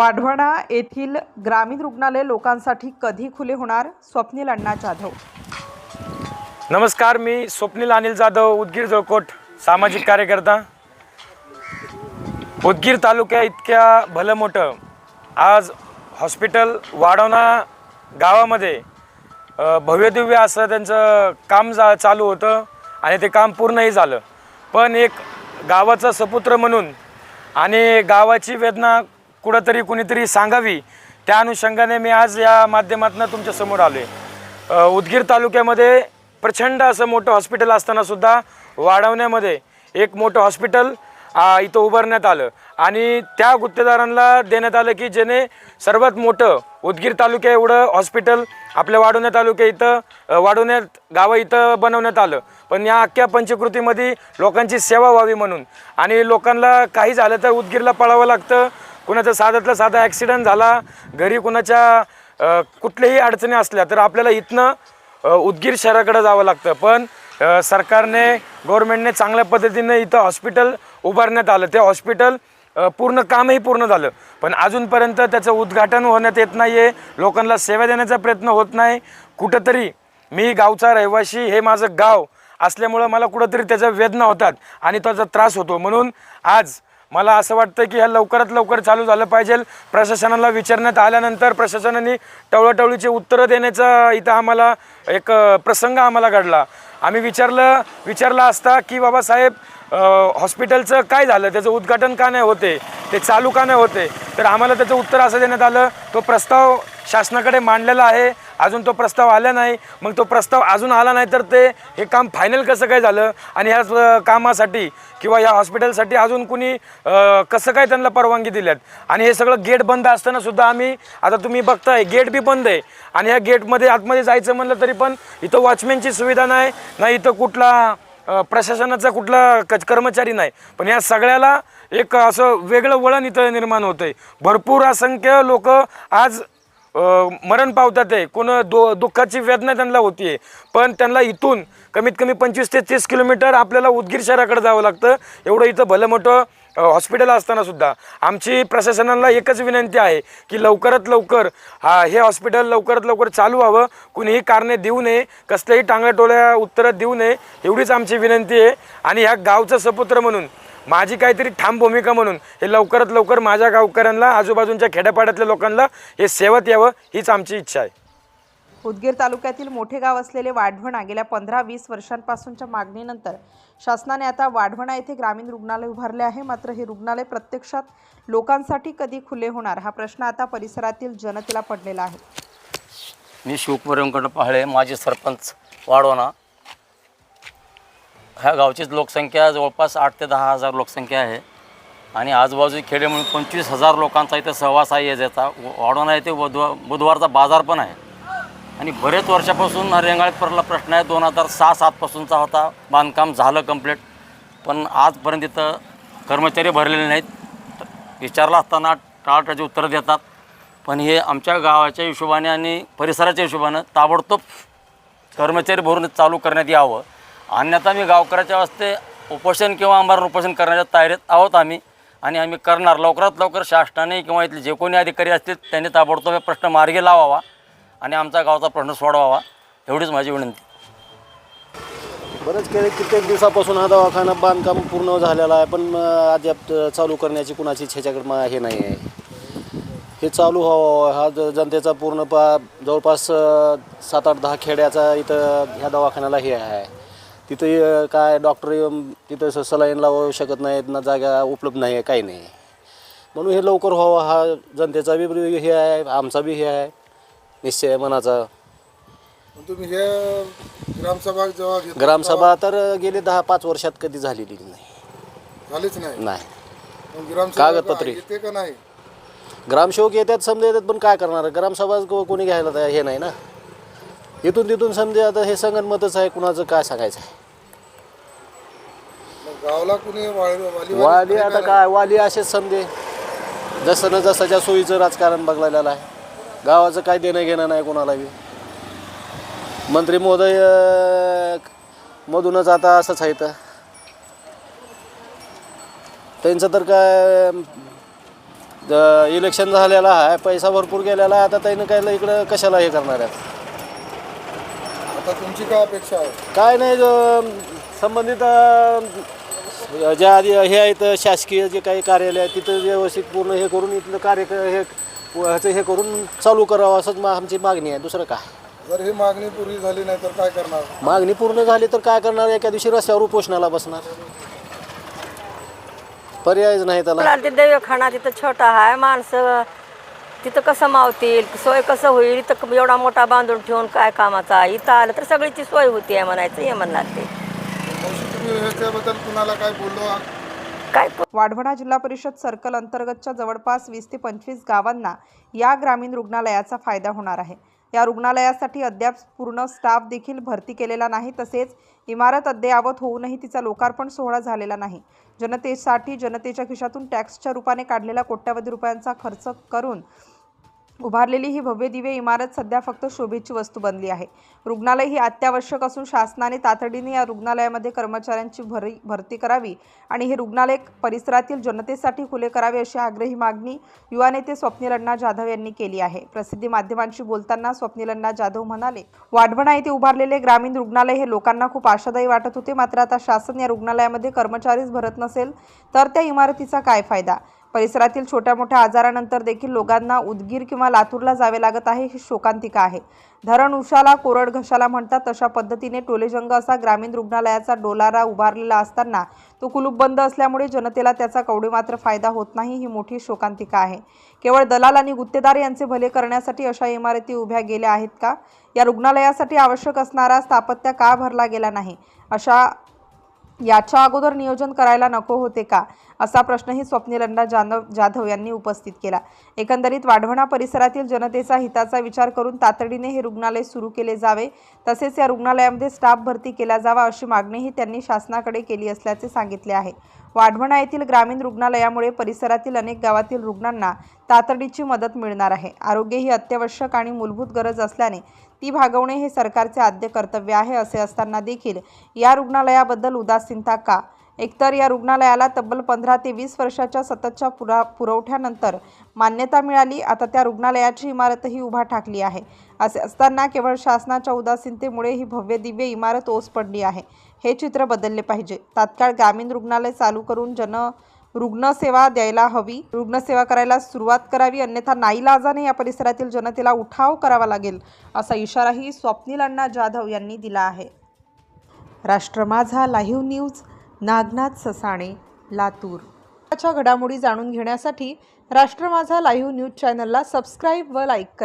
वाढवणा येथील ग्रामीण रुग्णालय लोकांसाठी कधी खुले होणार? स्वप्नील अण्णा जाधव. नमस्कार मी स्वप्नील अनिल जाधव उदगीर जळकोट सामाजिक कार्यकर्ता. उदगीर तालुक्या इतक्या भलं मोठं आज हॉस्पिटल वाढवणा गावामध्ये भव्यदिव्य असं त्यांचं काम जा चालू होतं आणि ते काम पूर्णही झालं. पण एक गावाचा सपुत्र म्हणून आणि गावाची वेदना कुठंतरी कुणीतरी सांगावी. त्या अनुषंगाने मी आज या माध्यमातून तुमच्यासमोर आलो आहे उदगीर तालुक्यामध्ये प्रचंड असं मोठं हॉस्पिटल असतानासुद्धा वाढवण्यामध्ये एक मोठं हॉस्पिटल इथं उभारण्यात आलं. आणि त्या गुत्तेदारांना देण्यात आलं की ज्याने सर्वात मोठं उदगीर तालुक्या एवढं हॉस्पिटल आपल्या वाढवण्या तालुक्या इथं वाढवण्यात गावं इथं बनवण्यात आलं. पण या अख्ख्या पंचकृतीमध्ये लोकांची सेवा व्हावी म्हणून. आणि लोकांना काही झालं तर उदगीरला पळावं लागतं. कुणाचा साधातला साधा ॲक्सिडेंट झाला घरी कुणाच्या कुठल्याही अडचणी असल्या तर आपल्याला इथनं उदगीर शहराकडे जावं लागतं. पण सरकारने गव्हर्मेंटने चांगल्या पद्धतीने इथं हॉस्पिटल उभारण्यात आलं. ते हॉस्पिटल पूर्ण कामही पूर्ण झालं. पण अजूनपर्यंत त्याचं उद्घाटन होण्यात येत नाही आहे लोकांना सेवा देण्याचा प्रयत्न होत नाही. कुठंतरी मी गावचा रहिवासी हे माझं गाव असल्यामुळं मला कुठंतरी त्याच्या वेदना होतात आणि त्याचा त्रास होतो. म्हणून आज मला असं वाटतं की ह्या लवकरात लवकर चालू झालं पाहिजे. प्रशासनाला विचारण्यात आल्यानंतर प्रशासनाने टवळाटवळीचे उत्तरं देण्याचा इथं आम्हाला एक प्रसंग आम्हाला घडला. आम्ही विचारलं विचारला असता की बाबासाहेब हॉस्पिटलचं काय झालं? त्याचं उद्घाटन का नाही होते? ते चालू का नाही होते? तर आम्हाला त्याचं उत्तर असं देण्यात आलं. तो प्रस्ताव शासनाकडे मांडलेला आहे. अजून तो प्रस्ताव आला नाही. मग तो प्रस्ताव अजून आला नाही तर ते हे काम फायनल कसं काय झालं? आणि ह्या कामासाठी किंवा या हॉस्पिटलसाठी अजून कुणी कसं काय त्यांना परवानगी दिल्यात? आणि हे सगळं गेट बंद असताना सुद्धा आम्ही आता तुम्ही बघताय गेट बी बंद आहे. आणि ह्या गेटमध्ये आतमध्ये जायचं म्हणलं तरी पण इथं वॉचमॅनची सुविधा नाही ना इथं कुठला प्रशासनाचा कुठला क कर्मचारी नाही. पण या सगळ्याला एक असं वेगळं वळण इथं निर्माण होतं आहे भरपूर असंख्य लोक आज मरण पावतात आहे. कोण दो दुःखाची वेदना त्यांना होती पण त्यांना इथून कमीत कमी पंचवीस ते तीस किलोमीटर आपल्याला उदगीर शहराकडे जावं लागतं. एवढं इथं भलं मोठं हॉस्पिटल असताना सुद्धा. आमची प्रशासनाला एकच विनंती आहे की लवकरात लवकर हा हे हॉस्पिटल लवकरात लवकर चालू व्हावं. कुणीही कारणे देऊ नये कसल्याही टांगड्याटोळ्या उत्तरात देऊ नये एवढीच आमची विनंती आहे. आणि ह्या गावचं सपुत्र म्हणून माझी काहीतरी ठाम भूमिका म्हणून हे लवकरात लवकर माझ्या गावकऱ्यांना आजूबाजूच्या खेड्यापाड्यातल्या लोकांना हे सेवत यावं हीच आमची इच्छा आहे. उदगीर तालुक्यातील मोठे गाव असलेले वाढवणा गेल्या पंधरा वीस वर्षांपासूनच्या मागणीनंतर शासनाने आता वाढवणा येथे ग्रामीण रुग्णालय उभारले आहे. मात्र हे रुग्णालय प्रत्यक्षात लोकांसाठी कधी खुले होणार हा प्रश्न आता परिसरातील जनतेला पडलेला आहे. मी शिवकुमारकडं पाहळे माजी सरपंच वाढवणा. ह्या गावचीच लोकसंख्या जवळपास आठ ते दहा हजार लोकसंख्या आहे. आणि आजूबाजू खेडे म्हणून पंचवीस हजार लोकांचा इथं सहवास आहे याचा. वाढवणा येते बुधवार बुधवारचा बाजार पण आहे. आणि बरेच वर्षापासून हा रेंगाळपरला प्रश्न आहे. दोन हजार सहा सातपासूनचा होता. बांधकाम झालं कंप्लीट पण आजपर्यंत इथं कर्मचारी भरलेले नाहीत. विचारला असताना टाळाटाळीची उत्तरं देतात. पण हे आमच्या गावाच्या हिशोबाने आणि परिसराच्या हिशोबानं ताबडतोब कर्मचारी भरून चालू करण्यात यावं. अन्यथा मी गावकऱ्याच्या वास्ते उपोषण किंवा आमरण उपोषण करण्याच्या तयारीत आहोत आम्ही. आणि आम्ही करणार. लवकरात लवकर शासनाने किंवा इथले जे कोणी अधिकारी असतील त्यांनी ताबडतोब हे प्रश्न मार्गी लावावा आणि आमचा गावचा प्रश्न सोडवावा. एवढीच माझी विनंती. बरेच केले. कित्येक दिवसापासून हा दवाखाना बांधकाम पूर्ण झालेला आहे पण अद्याप चालू करण्याची कुणाची ह्याच्याकडे हे नाही आहे. हे चालू व्हावं हा ज- जनतेचा पूर्ण पा जवळपास सात आठ दहा खेड्याचा इथं ह्या दवाखान्याला हे आहे. तिथं काय डॉक्टर येऊन तिथं स- सलाईन लावू शकत नाहीत ना जागा उपलब्ध नाही आहे काही नाही. म्हणून हे लवकर व्हावं हा जनतेचा बी हे आहे आमचा बी हे आहे निश्चय आहे मनाचा. तुम्ही हे ग्रामसभा जेव्हा घेतला ग्रामसभा तर गेले दहा पाच वर्षात कधी झालेली नाही. तेव्हा झालीच नाही? नाही. मग ग्रामसभा कागदपत्री. येते का नाही? ग्रामसेवक येतात समजा येतात पण काय करणार? ग्रामसभा को- कोणी घ्यायला तयार हे नाही ना. इथून तिथून समजा आता हे संगनमतच आहे कुणाचं काय सांगायचं आहे? गावाला कुणी वाली वाली- वाली आता काय वाली असेच समजे. जसं न जसाच्या सोयीचं राजकारण बघलेलं आहे. गावाचं काय देणं घेणं नाही कोणाला बी मंत्री महोदय अं, मधूनच आता असंच आहे तर त्यांचं तर काय इलेक्शन झालेलं आहे पैसा भरपूर गेलेला आहे आता त्यानं काय इकडं कशाला हे करणार आहेत? आता तुमची काय अपेक्षा आहे? काय नाही जो संबंधित अ, ज्या आधी हे आहेत शासकीय जे काही कार्यालय आहे तिथं व्यवस्थित पूर्ण हे करून इथलं कार्य क- हे ह्याचं हे करून चालू करावं असंच मा- आमची मागणी आहे. दुसरं काय? जर ही मागणी पूर्ण झाली नाही तर काय करणार? मागणी पूर्ण झाली तर काय करणार? एका दिवशी रस्त्यावर उपोषणाला बसणार. पर्यायच नाही त्याला. आपल्याला ते देवखाना तिथं छोटा आहे माणसं तिथं कसं मावतील? सोय कसं होईल? इथं एवढा मोठा बांधून ठेवून काय कामाचा इथं आलं तर सगळीची सोय होती आहे म्हणायचं हे म्हणणार ते ह्याच्याबद्दल कुणाला काय बोललो? काय वाढवणा जिल्हा परिषद सर्कल अंतर्गतच्या जवळपास वीस ते पंचवीस गावांना या ग्रामीण रुग्णालयाचा फायदा होणार आहे. या रुग्णालयासाठी अद्याप पूर्ण स्टाफ देखील भरती केलेला नाही तसेच इमारत अद्ययावत होऊनही तिचा लोकार्पण सोहळा झालेला नाही. जनतेसाठी जनतेच्या खिशातून टॅक्सच्या रूपाने काढलेला कोट्यावधी रुपयांचा खर्च करून उभारलेली ही भव्य दिव्य इमारत सध्या फक्त शोभेची वस्तू बनली आहे. रुग्णालय ही अत्यावश्यक असून शासनाने तातडीने या रुग्णालयामध्ये कर्मचाऱ्यांची भरी भरती करावी आणि हे रुग्णालय परिसरातील जनतेसाठी खुले करावे अशी आग्रही मागणी युवा नेते स्वप्नील अण्णा जाधव यांनी केली आहे. प्रसिद्धी माध्यमांशी बोलताना स्वप्नील अण्णा जाधव म्हणाले वाढवणा येथे उभारलेले ग्रामीण रुग्णालय हे लोकांना खूप आशादायी वाटत होते. मात्र आता शासन या रुग्णालयामध्ये कर्मचारीच भरत नसेल तर त्या इमारतीचा काय फायदा? परिसरातील छोट्या मोठ्या आजारानंतर देखील लोकांना उदगीर किंवा लातूरला जावे लागत आहे ही शोकांतिका आहे. धरण उशाला कोरड घशाला म्हणतात तशा पद्धतीने टोलेजंग असा ग्रामीण रुग्णालयाचा डोलारा उभारलेला असताना तो कुलूप बंद असल्यामुळे जनतेला त्याचा कवडी मात्र फायदा होत नाही ही मोठी शोकांतिका आहे. केवळ दलाल आणि गुत्तेदार यांचे भले करण्यासाठी अशा इमारती उभ्या गेल्या आहेत का? या रुग्णालयासाठी आवश्यक असणारा स्थापत्य का भरला गेला नाही? अशा याच्या अगोदर नियोजन करायला नको होते का? असा प्रश्नही स्वप्नील अण्णा जानव जाधव यांनी उपस्थित केला. एकंदरीत वाढवणा परिसरातील जनतेचा हिताचा विचार करून तातडीने हे रुग्णालय सुरू केले जावे तसेच या रुग्णालयामध्ये स्टाफ भरती केला जावा अशी मागणीही त्यांनी शासनाकडे केली असल्याचे सांगितले आहे. वाढवणा येथील ग्रामीण रुग्णालयामुळे परिसरातील अनेक गावातील रुग्णांना तातडीची मदत मिळणार आहे. आरोग्य ही अत्यावश्यक आणि मूलभूत गरज असल्याने ती भागवणे हे सरकारचे आद्य कर्तव्य आहे असे असताना देखील या रुग्णालयाबद्दल उदासीनता का? एकतर या रुग्णालयाला तब्बल पंधरा ते वीस वर्षाच्या सततच्या पुरा पुरवठ्यानंतर मान्यता मिळाली आता त्या रुग्णालयाची इमारतही उभा ठाकली आहे. असे असताना केवळ शासनाच्या उदासीनतेमुळे ही भव्य दिव्य इमारत ओस पडली आहे. हे चित्र बदलले पाहिजे. तात्काळ ग्रामीण रुग्णालय चालू करून जन रुग्णसेवा द्यायला हवी. रुग्णसेवा करायला सुरुवात करावी अन्यथा नाईलाजाने या परिसरातील जनतेला उठाव करावा लागेल असा इशाराही स्वप्नील अण्णा जाधव यांनी दिला आहे. Rashtra Majha live news Nagnath Sasane Latur. घडामोडी जाणून घेण्यासाठी राष्ट्र माझा लाईव्ह न्यूज चॅनलला सबस्क्राईब व लाईक करा.